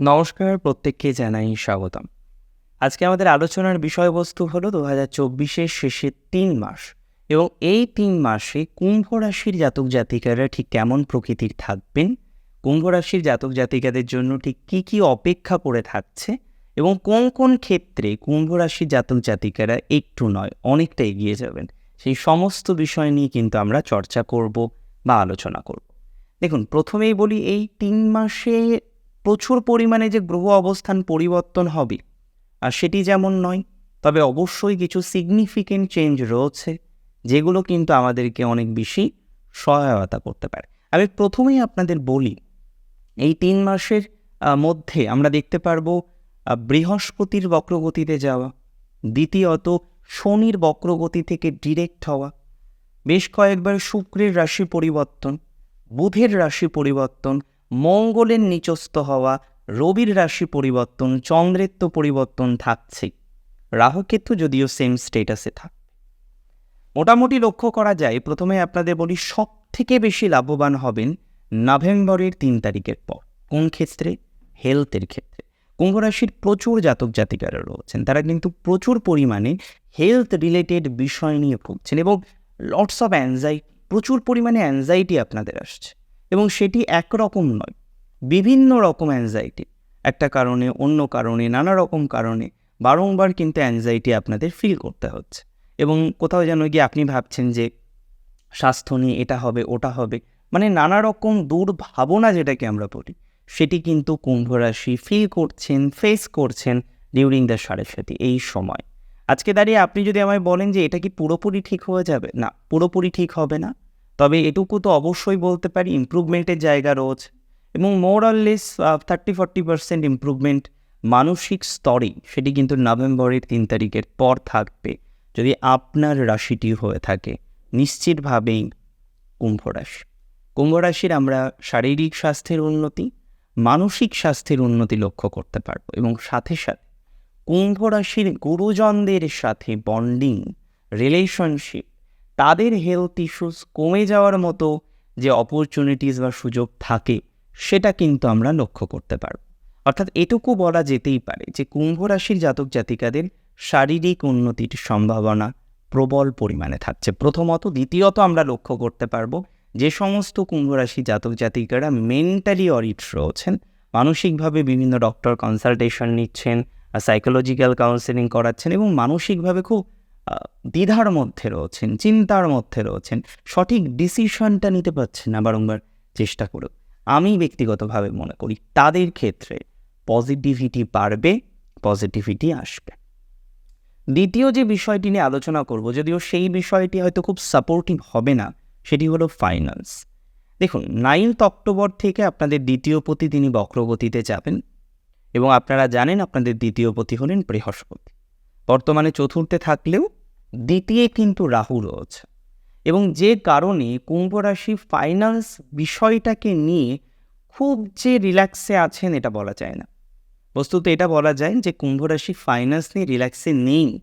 নমস্কার, প্রত্যেককে জানাই স্বাগতম। আজকে আমাদের আলোচনার বিষয়বস্তু হলো দু হাজার চব্বিশের শেষের তিন মাস এবং এই তিন মাসে কুম্ভ রাশির জাতক জাতিকারা ঠিক কেমন প্রকৃতির থাকবেন? কুম্ভ রাশির জাতক জাতিকাদের জন্য ঠিক কী কী অপেক্ষা করে থাকছে? এবং কোন কোন ক্ষেত্রে কুম্ভ রাশির জাতক জাতিকারা একটু নয়, অনেকটা এগিয়ে যাবেন? সেই সমস্ত বিষয় নিয়ে কিন্তু আমরা চর্চা করব বা আলোচনা করব। দেখুন, প্রথমেই বলি এই তিন মাসে প্রচুর পরিমাণে যে গ্রহ অবস্থান পরিবর্তন হবে, আর সেটি যেমন নয়, তবে অবশ্যই কিছু সিগনিফিকেন্ট চেঞ্জ রয়েছে, যেগুলো কিন্তু আমাদেরকে অনেক বেশি সহায়তা করতে পারে। আমি প্রথমেই আপনাদের বলি, এই তিন মাসের মধ্যে আমরা দেখতে পারব বৃহস্পতির বক্রগতিতে যাওয়া, দ্বিতীয়ত শনির বক্রগতি থেকে ডিরেক্ট হওয়া, বেশ কয়েকবার শুক্রের রাশি পরিবর্তন, বুধের রাশি পরিবর্তন মঙ্গলের নিচস্থ হওয়া রবির রাশি পরিবর্তন, চন্দ্রের তো পরিবর্তন থাকছেই রাহুকেতু যদিও সেম স্টেটাসে থাক। মোটামুটি লক্ষ্য করা যায়, প্রথমে আপনাদের বলি সব থেকে বেশি লাভবান হবেন নভেম্বরের তিন তারিখের পর। কোন ক্ষেত্রে? হেলথের ক্ষেত্রে। কুম্ভ রাশির প্রচুর জাতক জাতিকারা রয়েছেন, তারা কিন্তু প্রচুর পরিমাণে হেলথ রিলেটেড বিষয় নিয়ে ভুগছেন এবং লটস অফ অ্যাংজাইটি প্রচুর পরিমাণে অ্যাংজাইটি আপনাদের আসছে। এবং সেটি একরকম নয়। বিভিন্ন রকম অ্যাংজাইটি একটা কারণে, অন্য কারণে, নানা রকম কারণে বারংবার কিন্তু অ্যাংজাইটি আপনাদের ফিল করতে হচ্ছে। এবং কোথাও যেন গিয়ে আপনি ভাবছেন যে, স্বাস্থ্য নিয়ে এটা হবে, ওটা হবে মানে নানা রকম দুর্ভাবনা যেটাকে আমরা বলি, সেটি কিন্তু কুম্ভ রাশি ফিল করছেন ফেস করছেন ডিউরিং দ্য সাড়ে এই সময়। আজকে দাঁড়িয়ে আপনি যদি আমায় বলেন যে এটা কি পুরোপুরি ঠিক হয়ে যাবে? না, পুরোপুরি ঠিক হবে না। তবে এটুকু তো অবশ্যই বলতে পারি ইমপ্রুভমেন্টের জায়গা রয়েছে। এবং more or less thirty forty percent improvement মানসিক স্তরে সেটি কিন্তু নভেম্বরের তিন তারিখের পর থাকবে। যদি আপনার রাশিটি হয়ে থাকে, নিশ্চিতভাবেই কুম্ভ রাশি। কুম্ভ রাশির আমরা শারীরিক স্বাস্থ্যের উন্নতি, মানসিক স্বাস্থ্যের উন্নতি লক্ষ্য করতে পারব। এবং সাথে সাথে কুম্ভ রাশির গুরুজনদের সাথে বন্ডিং রিলেশনশিপ তাদের হেলথ ইস্যুস কমে যাওয়ার মতো যে অপরচুনিটিস বা সুযোগ থাকে, সেটা কিন্তু আমরা লক্ষ্য করতে পারব। অর্থাৎ এটুকু বলা যেতেই পারে যে কুম্ভ রাশির জাতক জাতিকাদের শারীরিক উন্নতির সম্ভাবনা প্রবল পরিমাণে থাকছে। প্রথমত, দ্বিতীয়ত আমরা লক্ষ্য করতে পারব যে সমস্ত কুম্ভ রাশি জাতক জাতিকারা মেন্টালি অরিট রয়েছেন। মানসিকভাবে বিভিন্ন ডক্টর কনসালটেশন নিচ্ছেন সাইকোলজিক্যাল কাউন্সেলিং করাচ্ছেন এবং মানসিকভাবে খুব দ্বিধার মধ্যে রয়েছেন, চিন্তার মধ্যে রয়েছেন, সঠিক ডিসিশনটা নিতে পারছেন না বারংবার চেষ্টা করেও। আমি ব্যক্তিগতভাবে মনে করি তাদের ক্ষেত্রে পজিটিভিটি বাড়বে পজিটিভিটি আসবে। দ্বিতীয় যে বিষয়টি নিয়ে আলোচনা করব, যদিও সেই বিষয়টি হয়তো খুব সাপোর্টিভ হবে না, সেটি হলো ফাইন্যান্স দেখুন নাইনথ অক্টোবর থেকে আপনাদের দ্বিতীয় পতি তিনি বক্রগতিতে যাবেন এবং আপনারা জানেন আপনাদের দ্বিতীয় পতি হলেন বৃহস্পতি। বর্তমানে চতুর্থে থাকলেও দ্বিতীয় কিন্তু রাহু রয়েছে। এবং যে কারণে কুম্ভ রাশি ফাইন্যান্স বিষয়টাকে নিয়ে খুব যে রিল্যাক্সে আছেন এটা বলা যায় না। বস্তুত এটা বলা যায় যে কুম্ভ রাশি ফাইন্যান্স নিয়ে রিল্যাক্সে নেই।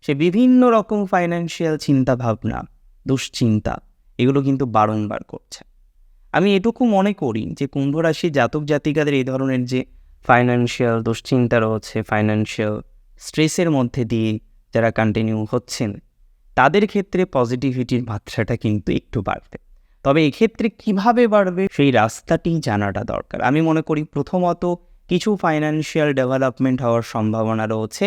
সে বিভিন্ন রকম ফাইন্যান্সিয়াল চিন্তা ভাবনা দুশ্চিন্তা, এগুলো কিন্তু বারংবার করছে। আমি এটুকু মনে করি যে কুম্ভ রাশি জাতক জাতিকাদের এই ধরনের যে ফাইন্যান্সিয়াল দুশ্চিন্তা রয়েছে ফাইন্যান্সিয়াল স্ট্রেসের মধ্যে দিয়ে যারা কন্টিনিউ হচ্ছেন, তাদের ক্ষেত্রে পজিটিভিটির মাত্রাটা কিন্তু একটু বাড়বে। তবে এক্ষেত্রে কীভাবে বাড়বে সেই রাস্তাটি জানাটা দরকার। আমি মনে করি প্রথমত কিছু ফাইন্যান্সিয়াল ডেভেলপমেন্ট হওয়ার সম্ভাবনা রয়েছে।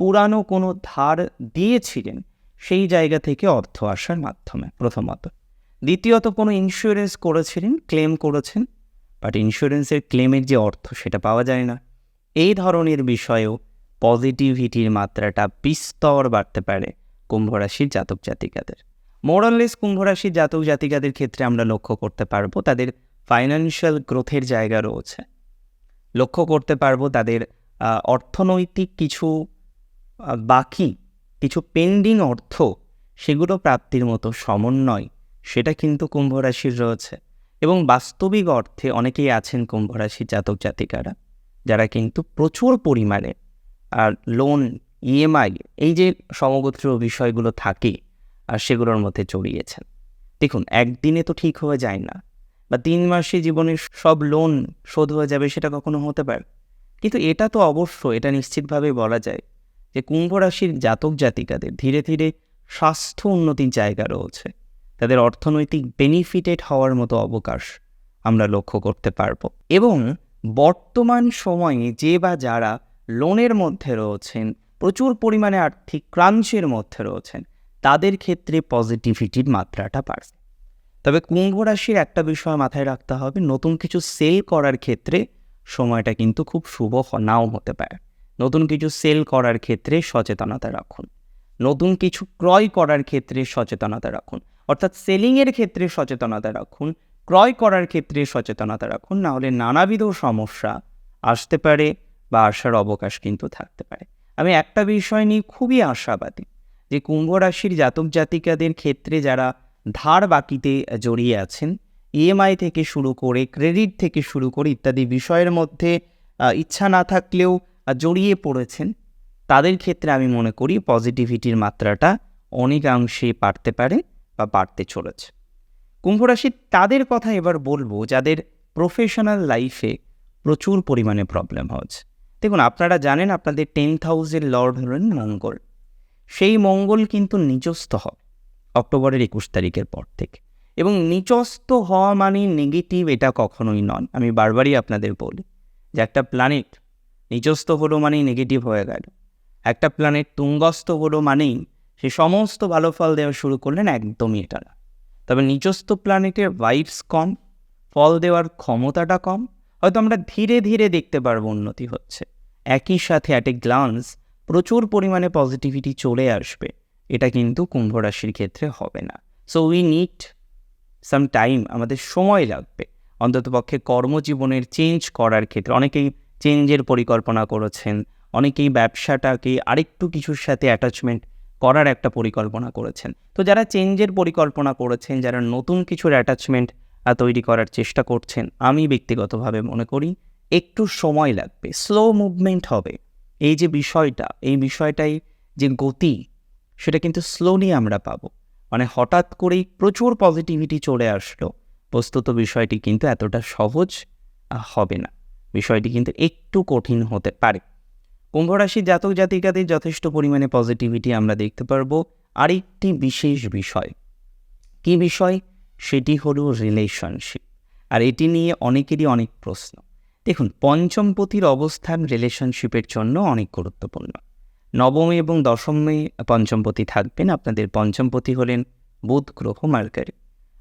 পুরানো কোনো ধার দিয়েছিলেন, সেই জায়গা থেকে অর্থ আসার মাধ্যমে প্রথমত। দ্বিতীয়ত কোনো ইন্স্যুরেন্স করেছিলেন ক্লেম করেছেন বাট ইন্স্যুরেন্সের ক্লেমের যে অর্থ সেটা পাওয়া যায় না। এই ধরনের বিষয়েও পজিটিভিটির মাত্রাটা বিস্তর বাড়তে পারে কুম্ভ রাশির জাতক জাতিকাদের। মোরাললেস কুম্ভ রাশির জাতক জাতিকাদের ক্ষেত্রে আমরা লক্ষ্য করতে পারব তাদের ফাইন্যান্সিয়াল গ্রোথের জায়গা রয়েছে। লক্ষ্য করতে পারব তাদের অর্থনৈতিক কিছু বাকি কিছু পেন্ডিং অর্থ সেগুলো প্রাপ্তির মতো সমন্বয় সেটা কিন্তু কুম্ভ রাশির রয়েছে এবং বাস্তবিক অর্থে অনেকেই আছেন কুম্ভ রাশির জাতক জাতিকারা যারা কিন্তু প্রচুর পরিমাণে আর লোন ইএমআই এই যে সমগোত্র বিষয়গুলো থাকে আর সেগুলোর মধ্যে জড়িয়েছেন। দেখুন, একদিনে তো ঠিক হয়ে যায় না বা তিন মাসে জীবনের সব লোন শোধ হয়ে যাবে সেটা কখনো হতে পারে। কিন্তু এটা তো অবশ্য, এটা নিশ্চিতভাবে বলা যায় যে কুম্ভ রাশির জাতক জাতিকাদের ধীরে ধীরে স্বাস্থ্য উন্নতির জায়গা রয়েছে। তাদের অর্থনৈতিক বেনিফিটেড হওয়ার মতো অবকাশ আমরা লক্ষ্য করতে পারব। এবং বর্তমান সময়ে যে বা যারা লোনের মধ্যে রয়েছেন, প্রচুর পরিমাণে আর্থিক ক্রাঞ্চের মধ্যে রয়েছেন, তাদের ক্ষেত্রে পজিটিভিটির মাত্রাটা বাড়ছে। তবে কুম্ভ রাশির একটা বিষয় মাথায় রাখতে হবে, নতুন কিছু সেল করার ক্ষেত্রে সময়টা কিন্তু খুব শুভ নাও হতে পারে। নতুন কিছু সেল করার ক্ষেত্রে সচেতনতা রাখুন। নতুন কিছু ক্রয় করার ক্ষেত্রে সচেতনতা রাখুন। অর্থাৎ সেলিংয়ের ক্ষেত্রে সচেতনতা রাখুন, ক্রয় করার ক্ষেত্রে সচেতনতা রাখুন, নাহলে নানাবিধ সমস্যা আসতে পারে। বা আসার অবকাশ কিন্তু থাকতে পারে। আমি একটা বিষয় নিয়ে খুবই আশাবাদী যে কুম্ভ রাশির জাতক জাতিকাদের ক্ষেত্রে যারা ধার বাকিতে জড়িয়ে আছেন ইএমআই থেকে শুরু করে ক্রেডিট থেকে শুরু করে ইত্যাদি বিষয়ের মধ্যে ইচ্ছা না থাকলেও জড়িয়ে পড়েছেন, তাদের ক্ষেত্রে আমি মনে করি পজিটিভিটির মাত্রাটা অনেকাংশে বাড়তে পারে বা বাড়তে চলেছে। কুম্ভ রাশির তাদের কথা এবার বলব, যাদের প্রফেশনাল লাইফে প্রচুর পরিমাণে প্রবলেম হচ্ছে। দেখুন, আপনারা জানেন আপনাদের টেন্থ হাউসের লর্ড হলেন মঙ্গল। সেই মঙ্গল কিন্তু নিচস্থ হবে অক্টোবরের একুশ তারিখের পর থেকে। এবং নিচস্থ হওয়া মানে নেগেটিভ এটা কখনোই নয়। আমি বারবারই আপনাদের বলি যে একটা প্ল্যানেট নিচস্থ হলো মানেই নেগেটিভ হয়ে গেল। একটা প্ল্যানেট তুঙ্গস্থ হলো মানেই সে সমস্ত ভালো ফল দেওয়া শুরু করলেন একদমই এটা না। তবে নিচস্থ প্ল্যানেটের ভাইবস কম, ফল দেওয়ার ক্ষমতাটা কম হয়তো আমরা ধীরে ধীরে দেখতে পারব উন্নতি হচ্ছে। একই সাথে অ্যাট এ গ্লান্স প্রচুর পরিমাণে পজিটিভিটি চলে আসবে। এটা কিন্তু কুম্ভ রাশির ক্ষেত্রে হবে না। So we need some time আমাদের সময় লাগবে। অন্ততপক্ষে কর্মজীবনের চেঞ্জ করার ক্ষেত্রে। অনেকেই চেঞ্জের পরিকল্পনা করেছেন, অনেকেই ব্যবসাটাকে আরেকটু কিছুর সাথে অ্যাটাচমেন্ট করার একটা পরিকল্পনা করেছেন। তো যারা চেঞ্জের পরিকল্পনা করেছেন, যারা নতুন কিছুর অ্যাটাচমেন্ট তৈরি করার চেষ্টা করছেন, আমি ব্যক্তিগতভাবে মনে করি, একটু সময় লাগবে স্লো মুভমেন্ট হবে। এই যে বিষয়টা, এই বিষয়টাই যে গতি, সেটা কিন্তু স্লোলি আমরা পাবো। মানে হঠাৎ করেই প্রচুর পজিটিভিটি চলে আসলো বস্তুত বিষয়টি কিন্তু এতটা সহজ হবে না। বিষয়টি কিন্তু একটু কঠিন হতে পারে। কুম্ভ রাশির জাতক জাতিকাদের যথেষ্ট পরিমাণে পজিটিভিটি আমরা দেখতে পারব। আরেকটি বিশেষ বিষয়, কি বিষয়? সেটি হলো রিলেশনশিপ আর এটি নিয়ে অনেকেরই অনেক প্রশ্ন। দেখুন, পঞ্চমপতির অবস্থান রিলেশনশিপের জন্য অনেক গুরুত্বপূর্ণ। নবমী এবং দশমী পঞ্চমপতি থাকবেন। আপনাদের পঞ্চমপতি হলেন বুধ, গ্রহ, মার্কারি।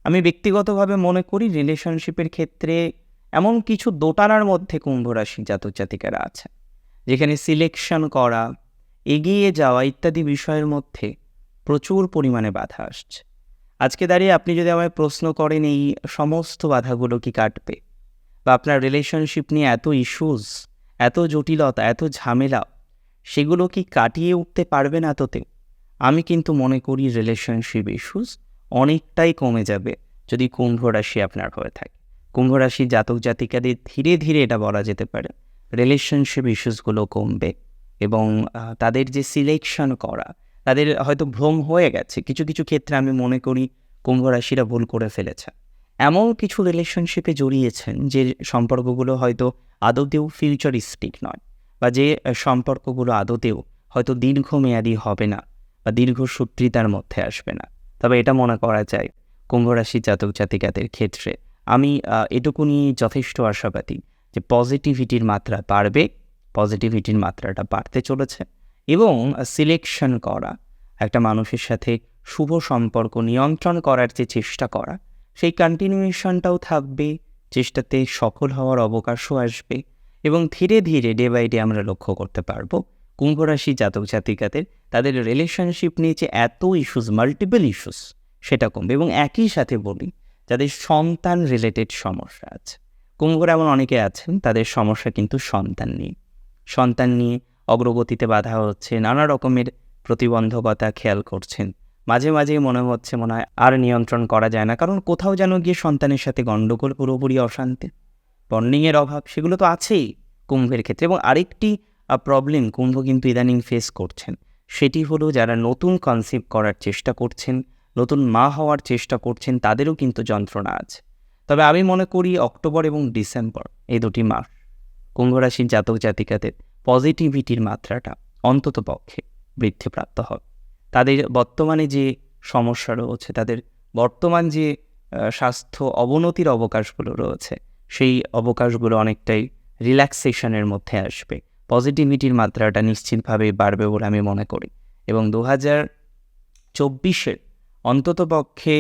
আমি ব্যক্তিগতভাবে মনে করি রিলেশনশিপের ক্ষেত্রে এমন কিছু দোটানার মধ্যে কুম্ভ রাশি জাতক জাতিকারা আছে যেখানে সিলেকশন করা, এগিয়ে যাওয়া ইত্যাদি বিষয়ের মধ্যে প্রচুর পরিমাণে বাধা আসছে। আজকে দাঁড়িয়ে আপনি যদি আমায় প্রশ্ন করেন, এই সমস্ত বাধাগুলো কি কাটবে? বা আপনার রিলেশনশিপ নিয়ে এত ইস্যুস এত জটিলতা, এত ঝামেলা, সেগুলো কি কাটিয়ে উঠতে পারবেন এততে আমি কিন্তু মনে করি রিলেশনশিপ ইস্যুস অনেকটাই কমে যাবে যদি কুম্ভ রাশি আপনার হয়ে থাকে। কুম্ভ রাশি জাতক জাতিকাদের ধীরে ধীরে এটা বলা যেতে পারে রিলেশনশিপ ইস্যুসগুলো কমবে এবং তাদের যে সিলেকশন করা তাদের হয়তো ভ্রম হয়ে গেছে। কিছু কিছু ক্ষেত্রে আমি মনে করি কুম্ভ রাশিরা ভুল করে ফেলেছে। এমন কিছু রিলেশনশিপে জড়িয়েছেন যে সম্পর্কগুলো হয়তো আদতেও ফিউচারিস্টিক নয় বা যে সম্পর্কগুলো আদতেও হয়তো দীর্ঘমেয়াদী হবে না বা দীর্ঘ সূত্রিতার মধ্যে আসবে না। তবে এটা মনে করা যায় কুম্ভ রাশি জাতক জাতিকাদের ক্ষেত্রে। আমি এটুকু নিয়ে যথেষ্ট আশাবাদী যে পজিটিভিটির মাত্রা বাড়বে পজিটিভিটির মাত্রাটা বাড়তে চলেছে। এবং সিলেকশন করা, একটা মানুষের সাথে শুভ সম্পর্ক নিয়ন্ত্রণ করার যে চেষ্টা করা, সেই কন্টিনিউয়েশনটাও থাকবে, চেষ্টাতে সফল হওয়ার অবকাশও আসবে এবং ধীরে ধীরে ডে বাই ডে আমরা লক্ষ্য করতে পারব কুম্ভ রাশি জাতক জাতিকাদের তাদের রিলেশনশিপ নিয়ে যে এত ইস্যুস মাল্টিপল ইস্যুস সেটা কমবে এবং একই সাথে বলি, যাদের সন্তান রিলেটেড সমস্যা আছে, কুম্ভর এমন অনেকে আছেন, তাদের সমস্যা কিন্তু সন্তান নিয়ে সন্তান নিয়ে অগ্রগতিতে বাধা হচ্ছে, নানা রকমের প্রতিবন্ধকতা খেয়াল করছেন। মাঝে মাঝে মনে হচ্ছে মনে হয় আর নিয়ন্ত্রণ করা যায় না, কারণ কোথাও যেন গিয়ে সন্তানের সাথে গণ্ডগোল পুরোপুরি অশান্তি। বন্ডিংয়ের অভাব, সেগুলো তো আছেই কুম্ভের ক্ষেত্রে এবং আরেকটি প্রবলেম কুম্ভ কিন্তু ইদানিং ফেস করছেন। সেটি হলো যারা নতুন কনসেপ্ট করার চেষ্টা করছেন, নতুন মা হওয়ার চেষ্টা করছেন, তাদেরও কিন্তু যন্ত্রণা আছে। তবে আমি মনে করি অক্টোবর এবং ডিসেম্বর, এই দুটি মাস, কুম্ভ রাশির জাতক জাতিকাদের পজিটিভিটির মাত্রাটা অন্তত পক্ষে বৃদ্ধিপ্রাপ্ত হবে। তাদের বর্তমানে যে সমস্যা রয়েছে, তাদের বর্তমান যে স্বাস্থ্য অবনতির অবকাশগুলো রয়েছে, সেই অবকাশগুলো অনেকটাই রিল্যাক্সেশনের মধ্যে আসবে। পজিটিভিটির মাত্রাটা নিশ্চিতভাবে বাড়বে বলে আমি মনে করি। এবং দু হাজার চব্বিশের অন্তত পক্ষে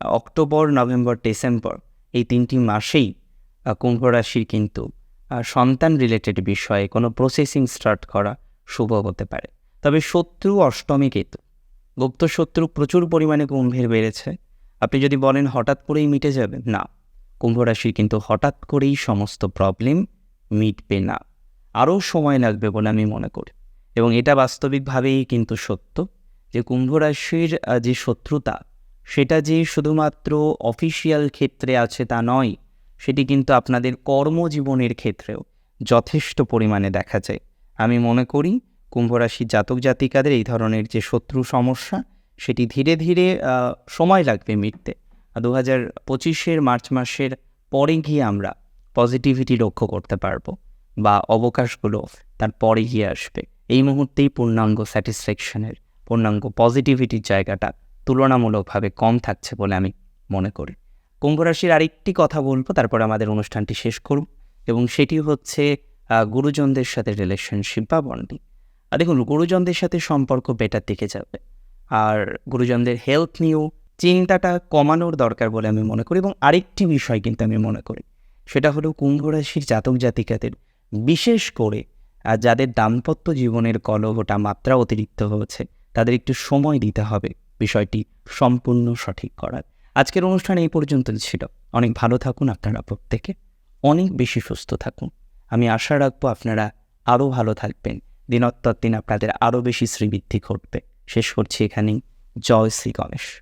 অক্টোবর, নভেম্বর, ডিসেম্বর এই তিনটি মাসেই কুম্ভ রাশির কিন্তু সন্তান রিলেটেড বিষয়ে কোনো প্রসেসিং স্টার্ট করা শুভ হতে পারে। তবে শত্রু অষ্টমী কেতু। গুপ্ত শত্রু প্রচুর পরিমাণে কুম্ভের বেড়েছে। আপনি যদি বলেন হঠাৎ করেই মিটে যাবে, না। কুম্ভ রাশির কিন্তু হঠাৎ করেই সমস্ত প্রবলেম মিটবে না। আরও সময় লাগবে বলে আমি মনে করি। এবং এটা বাস্তবিকভাবেই কিন্তু সত্য যে কুম্ভ রাশির যে শত্রুতা, সেটা যে শুধুমাত্র অফিসিয়াল ক্ষেত্রে আছে তা নয় সেটি কিন্তু আপনাদের কর্মজীবনের ক্ষেত্রেও যথেষ্ট পরিমাণে দেখা যায়। আমি মনে করি কুম্ভ রাশির জাতক জাতিকাদের এই ধরনের যে শত্রু সমস্যা, সেটি ধীরে ধীরে সময় লাগবে মিটতে। দু হাজার পঁচিশের মার্চ মাসের পরে গিয়ে আমরা পজিটিভিটি লক্ষ্য করতে পারব বা অবকাশগুলো তার পরে গিয়ে আসবে। এই মুহূর্তেই পূর্ণাঙ্গ স্যাটিসফ্যাকশনের পূর্ণাঙ্গ পজিটিভিটির জায়গাটা তুলনামূলকভাবে কম থাকছে বলে আমি মনে করি। কুম্ভ রাশির আরেকটি কথা বলব, তারপর আমাদের অনুষ্ঠানটি শেষ করব। এবং সেটি হচ্ছে গুরুজনদের সাথে রিলেশনশিপ বা বন্ডিং আর দেখুন, গুরুজনদের সাথে সম্পর্ক বেটার দিকে যাবে। আর গুরুজনদের হেলথ নিয়েও চিন্তাটা কমানোর দরকার বলে আমি মনে করি এবং আরেকটি বিষয় কিন্তু আমি মনে করি। সেটা হলো কুম্ভ রাশির জাতক জাতিকাদের, বিশেষ করে যাদের দাম্পত্য জীবনের কলহটা মাত্রা অতিরিক্ত হয়েছে, তাদের একটু সময় দিতে হবে বিষয়টি সম্পূর্ণ সঠিক করার। আজকের অনুষ্ঠান এই পর্যন্ত ছিল। অনেক ভালো থাকুন আপনারা প্রত্যেকে। অনেক বেশি সুস্থ থাকুন। আমি আশা রাখব আপনারা আরও ভালো থাকবেন। দিনত্তর দিন আপনাদের আরও বেশি শ্রীবৃদ্ধি ঘটবে। শেষ করছি এখানেই। জয় শ্রী গণেশ।